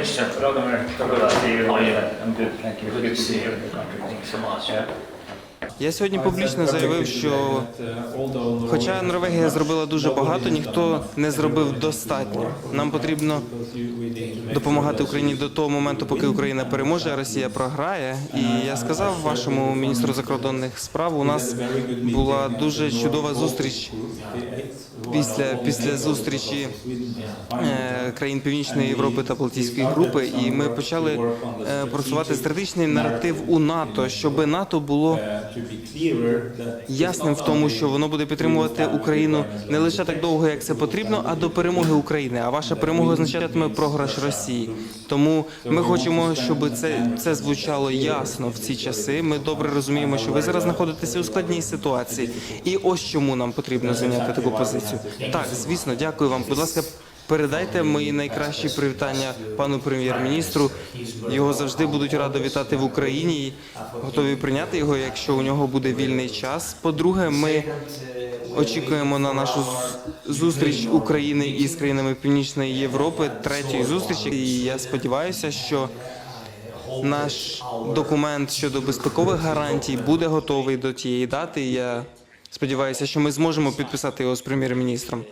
Good to see you. How are you? I'm good, thank you. Good to see you. Thank you so much. Yeah. Я сьогодні публічно заявив, що хоча Норвегія зробила дуже багато, ніхто не зробив достатньо. Нам потрібно допомагати Україні до того моменту, поки Україна переможе, а Росія програє. І я сказав вашому міністру закордонних справ. У нас була дуже чудова зустріч після після зустрічі е, країн Північної Європи та Балтійської групи, і ми почали е, просувати стратегічний наратив у НАТО, щоб НАТО було ясним в тому, що воно буде підтримувати Україну не лише так довго, як це потрібно, а до перемоги України. А ваша перемога означатиме програш Росії. Тому ми хочемо, щоб це, це звучало ясно в ці часи. Ми добре розуміємо, що ви зараз знаходитеся у складній ситуації, і ось чому нам потрібно зайняти таку позицію. Так, звісно, дякую вам. Будь ласка. Передайте мої найкращі привітання пану прем'єр-міністру. Його завжди будуть радо вітати в Україні. Готові прийняти його, якщо у нього буде вільний час. По-друге, ми очікуємо на нашу зустріч України із країнами Північної Європи, третьої зустрічі. І я сподіваюся, що наш документ щодо безпекових гарантій буде готовий до тієї дати. Я сподіваюся, що ми зможемо підписати його з прем'єр-міністром.